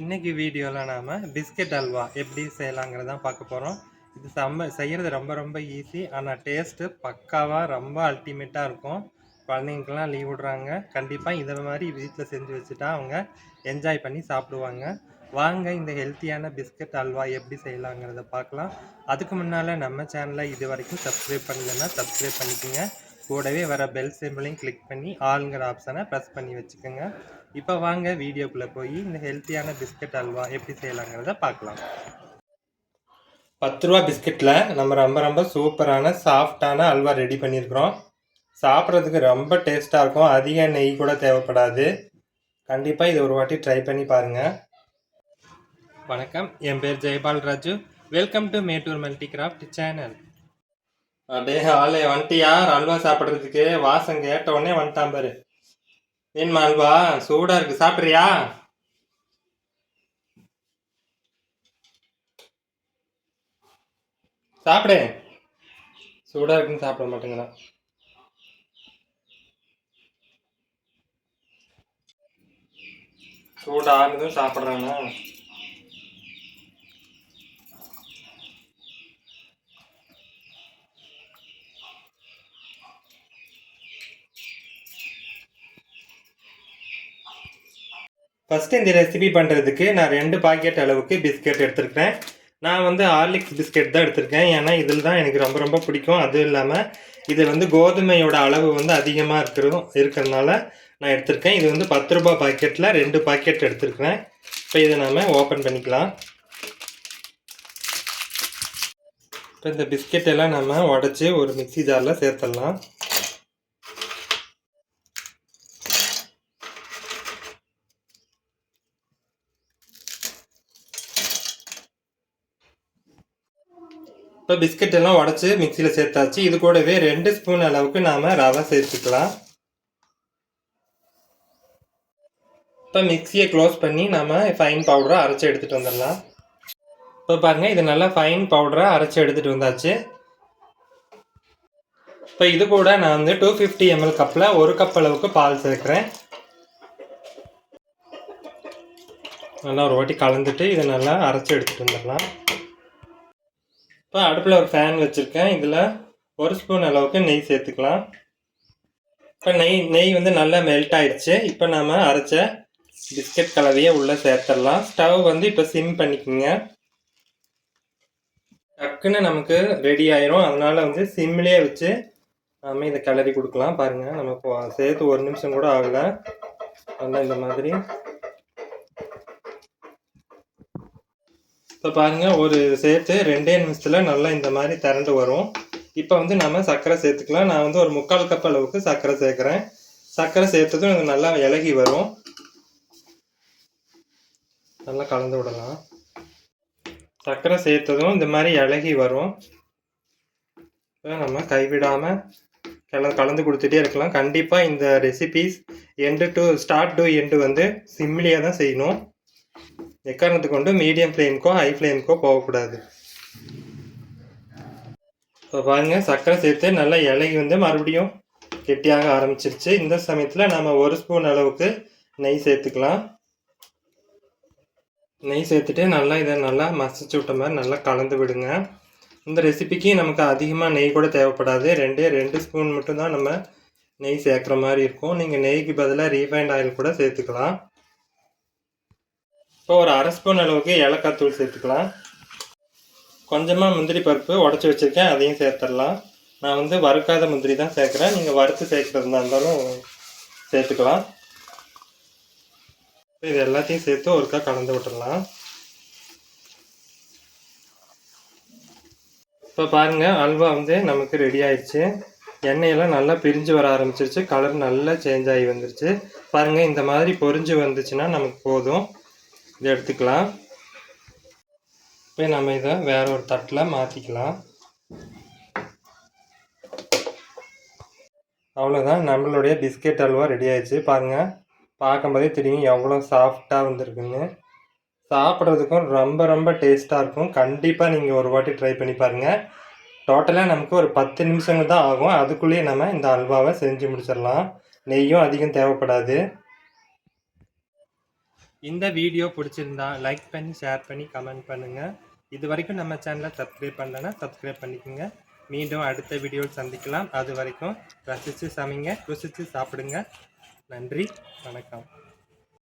இன்றைக்கி வீடியோவில் நாம் பிஸ்கெட் அல்வா எப்படி செய்யலாங்கிறதான் பார்க்க போகிறோம் இது செம்ம செய்கிறது ரொம்ப ரொம்ப ஈஸி ஆனால் டேஸ்ட்டு பக்காவாக ரொம்ப அல்டிமேட்டாக இருக்கும். குழந்தைங்களுக்கெல்லாம் லீவ் விடுறாங்க. கண்டிப்பாக இதை மாதிரி வீட்டில் செஞ்சு வச்சுட்டா அவங்க என்ஜாய் பண்ணி சாப்பிடுவாங்க. வாங்க இந்த ஹெல்த்தியான பிஸ்கெட் அல்வா எப்படி செய்யலாங்கிறத பார்க்கலாம். அதுக்கு முன்னால் நம்ம சேனலை இது வரைக்கும் சப்ஸ்கிரைப் பண்ணலைன்னா சப்ஸ்கிரைப் பண்ணிக்கோங்க. கூடவே வர பெல் சிம்பிளையும் கிளிக் பண்ணி ஆளுங்கிற ஆப்ஷனை ப்ரெஸ் பண்ணி வச்சுக்கோங்க. இப்போ வாங்க வீடியோக்குள்ளே போய் இந்த ஹெல்த்தியான பிஸ்கட் அல்வா எப்படி செய்யலாங்கிறத பார்க்கலாம். பத்து ரூபா பிஸ்கட்டில் நம்ம ரொம்ப ரொம்ப சூப்பரான சாஃப்டான அல்வா ரெடி பண்ணியிருக்கிறோம். சாப்பிட்றதுக்கு ரொம்ப டேஸ்ட்டாக இருக்கும். அதிக நெய் கூட தேவைப்படாது. கண்டிப்பாக இது ஒரு வாட்டி ட்ரை பண்ணி பாருங்கள் வணக்கம். என் பேர் Jayapal Raju. Welcome to Mettur multi craft channel அடே ஆளே வந்துட்டியா? அல்வா சாப்பிட்றதுக்கு வாசம் கேட்ட உடனே வந்துட்டான் பாரு. ஏன்மா அல்வா? சூடா இருக்கு. சாப்பிட்றியா? சாப்பிடு. சூடா இருக்குன்னு சாப்பிட மாட்டேங்கிறான். சூடாக ஆனதும் சாப்பிட்றானா? ஃபஸ்ட்டு இந்த ரெசிபி பண்ணுறதுக்கு நான் ரெண்டு பாக்கெட் அளவுக்கு பிஸ்கெட் எடுத்திருக்கிறேன். நான் வந்து ஹார்லிக்ஸ் பிஸ்கெட் தான் எடுத்திருக்கேன். ஏன்னா இதில் தான் எனக்கு ரொம்ப ரொம்ப பிடிக்கும். அதுவும் இல்லாமல் இது வந்து கோதுமையோட அளவு வந்து அதிகமாக இருக்கிறதும் இருக்கிறதுனால நான் எடுத்திருக்கேன். இது வந்து பத்து ரூபாய் பாக்கெட்டில் ரெண்டு பாக்கெட் எடுத்திருக்கிறேன். இப்போ இதை நாம் ஓப்பன் பண்ணிக்கலாம். இப்போ இந்த பிஸ்கெட் எல்லாம் நம்ம உடச்சி ஒரு மிக்ஸி ஜாரில் சேர்த்துடலாம். இப்போ பிஸ்கட் எல்லாம் உடச்சி மிக்சியில் சேர்த்தாச்சு. இது கூடவே ரெண்டு ஸ்பூன் அளவுக்கு நாம் ரவை சேர்த்துக்கலாம். இப்போ மிக்சியை க்ளோஸ் பண்ணி நாம் ஃபைன் பவுடராக அரைச்சி எடுத்துகிட்டு வந்துடலாம். இப்போ பாருங்கள் இது நல்லா ஃபைன் பவுடராக அரைச்சி எடுத்துகிட்டு வந்தாச்சு. இப்போ இது கூட நான் வந்து டூ ஃபிஃப்டி எம்எல் கப்பில் ஒரு கப் அளவுக்கு பால் சேர்க்குறேன். நல்லா ஒரு வாட்டி கலந்துட்டு இதை நல்லா அரைச்சி எடுத்துகிட்டு வந்துடலாம். இப்போ அடுப்பில் ஒரு ஃபேன் வச்சுருக்கேன். இதில் ஒரு ஸ்பூன் அளவுக்கு நெய் சேர்த்துக்கலாம். இப்போ நெய் நெய் வந்து நல்லா மெல்ட் ஆயிடுச்சு. இப்போ நாம் அரைச்ச பிஸ்கட் கலவையை உள்ளே சேர்த்துடலாம். ஸ்டவ் வந்து இப்போ சிம் பண்ணிக்கோங்க. டக்குன்னு நமக்கு ரெடி ஆயிரும். அதனால வந்து சிம்லேயே வச்சு நாம இதை கிளறி கொடுக்கலாம். பாருங்கள் நமக்கு சேர்த்து ஒரு நிமிஷம் கூட ஆகலை. நல்லா இந்த மாதிரி இப்போ பாருங்கள் ஒரு சேர்த்து ரெண்டே நிமிஷத்தில் நல்லா இந்த மாதிரி திரண்டு வரும். இப்போ வந்து நம்ம சர்க்கரை சேர்த்துக்கலாம். நான் வந்து ஒரு முக்கால் கப் அளவுக்கு சர்க்கரை சேர்க்குறேன். சர்க்கரை சேர்த்ததும் எனக்கு நல்லா இலகி வரும். நல்லா கலந்து விடலாம். சர்க்கரை சேர்த்ததும் இந்த மாதிரி இலகி வரும். இப்போ நம்ம கைவிடாமல் கல கலந்து கொடுத்துட்டே இருக்கலாம். கண்டிப்பாக இந்த recipes end to start to end வந்து சிம்லியாக தான் செய்யணும். எக்காரணத்துக்கு கொண்டு மீடியம் ஃப்ளேம்க்கோ ஹை ஃப்ளேம்க்கோ போகக்கூடாது. இப்போ பாருங்க சர்க்கரை சேர்த்து நல்லா இலகி வந்து மறுபடியும் கெட்டியாக ஆரம்பிச்சிருச்சு. இந்த சமயத்தில் நம்ம ஒரு ஸ்பூன் அளவுக்கு நெய் சேர்த்துக்கலாம். நெய் சேர்த்துட்டு நல்லா இதை நல்லா மசிச்சு விட்ட மாதிரி நல்லா கலந்து விடுங்க. இந்த ரெசிபிக்கு நமக்கு அதிகமாக நெய் கூட தேவைப்படாது. ரெண்டே ரெண்டு ஸ்பூன் மட்டும்தான் நம்ம நெய் சேர்க்குற மாதிரி இருக்கும். நீங்கள் நெய்க்கு பதிலாக ரீஃபைண்ட் ஆயில் கூட சேர்த்துக்கலாம். இப்போ ஒரு அரை ஸ்பூன் அளவுக்கு ஏலக்காய் தூள் சேர்த்துக்கலாம். கொஞ்சமாக முந்திரி பருப்பு உடச்சி வச்சுருக்கேன் அதையும் சேர்த்துடலாம். நான் வந்து வறுக்காத முந்திரி தான் சேர்க்குறேன். நீங்கள் வறுத்து சேர்க்குறதா இருந்தாலும் சேர்த்துக்கலாம். இது எல்லாத்தையும் சேர்த்து ஒருக்கா கலந்து விட்டுடலாம். இப்போ பாருங்கள் அல்வா வந்து நமக்கு ரெடி ஆயிடுச்சு. எண்ணெயெல்லாம் நல்லா பிரிஞ்சு வர ஆரம்பிச்சிருச்சு. கலர் நல்லா சேஞ்ச் ஆகி வந்துருச்சு. பாருங்கள் இந்த மாதிரி பொரிஞ்சு வந்துச்சுன்னா நமக்கு போதும். இதை எடுத்துக்கலாம். இப்போ நம்ம இதை வேற ஒரு தட்டில் மாற்றிக்கலாம் அவ்வளோதான் நம்மளுடைய பிஸ்கெட் அல்வா ரெடி ஆயிடுச்சு. பாருங்கள் பார்க்கும்போதே தெரியும் எவ்வளோ சாஃப்டாக வந்திருக்குன்னு. சாப்பிட்றதுக்கும் ரொம்ப ரொம்ப டேஸ்ட்டாக இருக்கும். கண்டிப்பாக நீங்கள் ஒரு வாட்டி ட்ரை பண்ணி பாருங்கள் டோட்டலாக நமக்கு ஒரு பத்து நிமிஷங்கள் தான் ஆகும். அதுக்குள்ளேயே நம்ம இந்த அல்வாவை செஞ்சு முடிச்சிடலாம். நெய்யும் அதிகம் தேவைப்படாது. இந்த வீடியோ பிடிச்சிருந்தா லைக் பண்ணி ஷேர் பண்ணி கமெண்ட் பண்ணுங்கள் இது வரைக்கும் நம்ம சேனலை சப்ஸ்கிரைப் பண்ணலன்னா சப்ஸ்கிரைப் பண்ணிக்கோங்க. மீண்டும் அடுத்த வீடியோவில் சந்திக்கலாம். அது வரைக்கும் ரசித்து சமைங்க ருசித்து சாப்பிடுங்க. நன்றி வணக்கம்.